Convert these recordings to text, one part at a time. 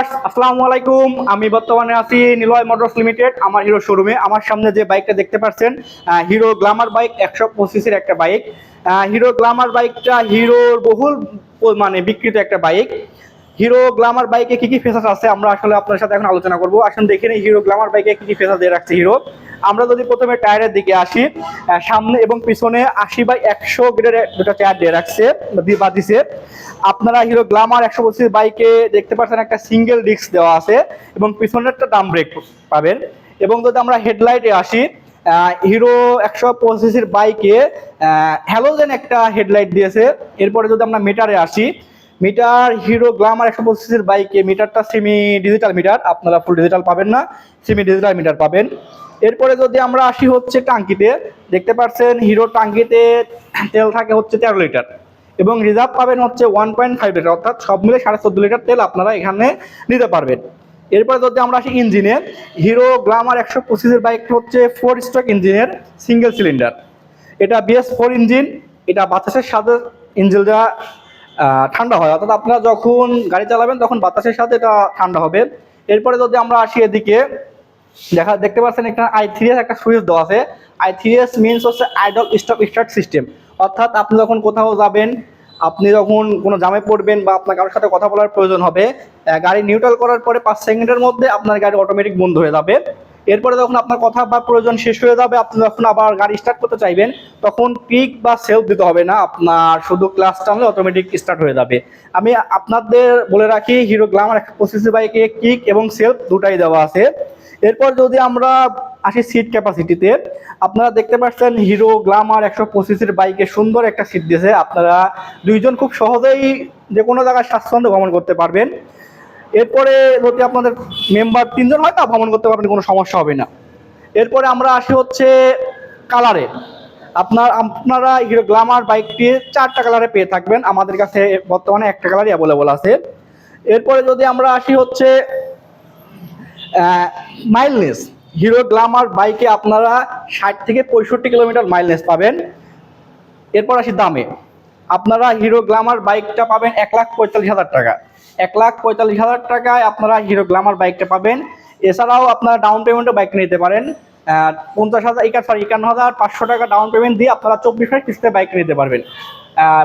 Viewers আসসালামু আলাইকুম। আমি বর্তমানে আছি নিলয় মোটরস লিমিটেড, আমার হিরো শোরুমে আমার সামনে যে বাইকটা দেখতে পাচ্ছেন হিরো গ্লামার বাইক একশো পঁচিশের একটা বাইক হিরো গ্ল্যামার বাইকটা হিরোর বহুল মানে বিক্রিত একটা বাইক হিরো গ্ল্যামার বাইকে কি কি ফেসাস আছে? আমরা আসলে আপনার সাথে এখন আলোচনা করব। আসলে দেখে নিই হিরো গ্ল্যামার বাইকে কি কি ফেসাস দিয়ে রাখছে হিরো আমরা যদি প্রথমে টায়ারের দিকে আসি সামনে এবং পিছনে আশি বাই একশো গ্রেডের দুটো টায়ার দিয়ে রাখছে, বা দিছে। আপনারা হিরো গ্ল্যামার একশো পঁচিশ বাইকে দেখতে পাচ্ছেন একটা সিঙ্গেল ডিস্ক দেওয়া আছে এবং পিছনের একটা ডাম ব্রেক পাবেন। এবং যদি আমরা হেডলাইটে আসি হিরো একশো পঁচিশের বাইকে হ্যালোজেন একটা হেডলাইট দিয়েছে। এরপরে যদি আমরা মিটারে আসি মিটার হিরো গ্ল্যামার একশো পঁচিশের বাইকে মিটারটা সেমি ডিজিটাল মিটার আপনারা ফুল ডিজিটাল পাবেন না সেমি ডিজিটাল মিটার পাবেন। এরপরে যদি আমরা আসি হচ্ছে টাঙ্কিতে, দেখতে পাচ্ছেন হিরো টাঙ্কিতে তেল থাকে হচ্ছে তেরো লিটার এবং রিজার্ভ পাবেন হচ্ছে ওয়ান পয়েন্ট ফাইভ লিটার অর্থাৎ সব মিলে সাড়ে চোদ্দ লিটার তেল আপনারা এখানে নিতে পারবেন। এরপরে যদি আমরা আসি ইঞ্জিনে হিরো গ্ল্যামার একশো পঁচিশের বাইকটা হচ্ছে ফোর স্ট্রোক ইঞ্জিনের সিঙ্গেল সিলিন্ডার এটা বিএস ফোর ইঞ্জিন এটা বাতাসের সাথে ইঞ্জিনটা ঠান্ডা হয়। অর্থাৎ আপনারা যখন গাড়ি চালাবেন, তখন বাতাসের সাথে এটা ঠান্ডা হবে। এরপরে যদি আমরা আসি এদিকে, দেখা দেখতে পাচ্ছেন এখানে আই থ্রি এস একটা সুইচ দেওয়া আছে। আই থ্রি এস মিনস হচ্ছে আইডল স্টপ স্টার্ট সিস্টেম অর্থাৎ আপনি যখন কোথাও যাবেন, আপনি যখন কোনো জামে পড়বেন বা আপনার কারোর সাথে কথা বলার প্রয়োজন হবে গাড়ি নিউট্রাল করার পরে পাঁচ সেকেন্ডের মধ্যে আপনার গাড়ি অটোমেটিক বন্ধ হয়ে যাবে। এরপরে যখন আপনার কথা বা প্রয়োজন শেষ হয়ে যাবে, আপনি যখন আবার গাড়ি স্টার্ট করতে চাইবেন, তখন পিক বা সেলফ দিতে হবে না। আপনার শুধু ক্লাস টানলে অটোমেটিক স্টার্ট হয়ে যাবে। আমি আপনাদের বলে রাখি হিরো গ্লামার একশো পঁচিশ বাইকে কিক এবং সেলফ দুটাই দেওয়া আছে। এরপর যদি আমরা আসি সিট ক্যাপাসিটিতে আপনারা দেখতে পাচ্ছেন হিরো গ্লামার একশো পঁচিশের বাইকে সুন্দর একটা সিট দিয়েছে। আপনারা দুইজন খুব সহজেই যে কোনো জায়গায় স্বাচ্ছন্দ্য ভ্রমণ করতে পারবেন। এরপরে যদি আপনাদের মেম্বার তিনজন হয় তা ভ্রমণ করতে পারবেন, কোনো সমস্যা হবে না। এরপরে আমরা আসি হচ্ছে কালারে। আপনার, আপনারা হিরো গ্ল্যামার বাইকটি চারটা কালারে পেয়ে থাকবেন। আমাদের কাছে বর্তমানে একটা কালারই অ্যাভেলেবল আছে। এরপরে যদি আমরা আসি হচ্ছে মাইলনেস হিরো গ্লামার বাইকে আপনারা ষাট থেকে পঁয়ষট্টি কিলোমিটার মাইলনেস পাবেন। এরপর আসি দামে। আপনারা হিরো গ্লামার বাইকটা পাবেন এক লাখ পঁয়তাল্লিশ হাজার টাকা। এক লাখ পঁয়তাল্লিশ হাজার টাকায় আপনারা হিরো গ্লামার বাইকটা পাবেন। এছাড়াও আপনারা ডাউন পেমেন্টও বাইক নিতে পারেন। পঞ্চাশ হাজার একান্ন সরি একান্ন হাজার পাঁচশো টাকা ডাউন পেমেন্ট দিয়ে আপনারা চব্বিশ হাজার কিস্তিতে বাইক নিতে পারবেন।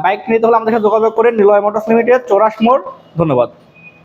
বাইক নিতে হলে আমাদের সাথে যোগাযোগ করেন নিলয় মোটরস লিমিটেড, চৌরাশ মোড়। ধন্যবাদ।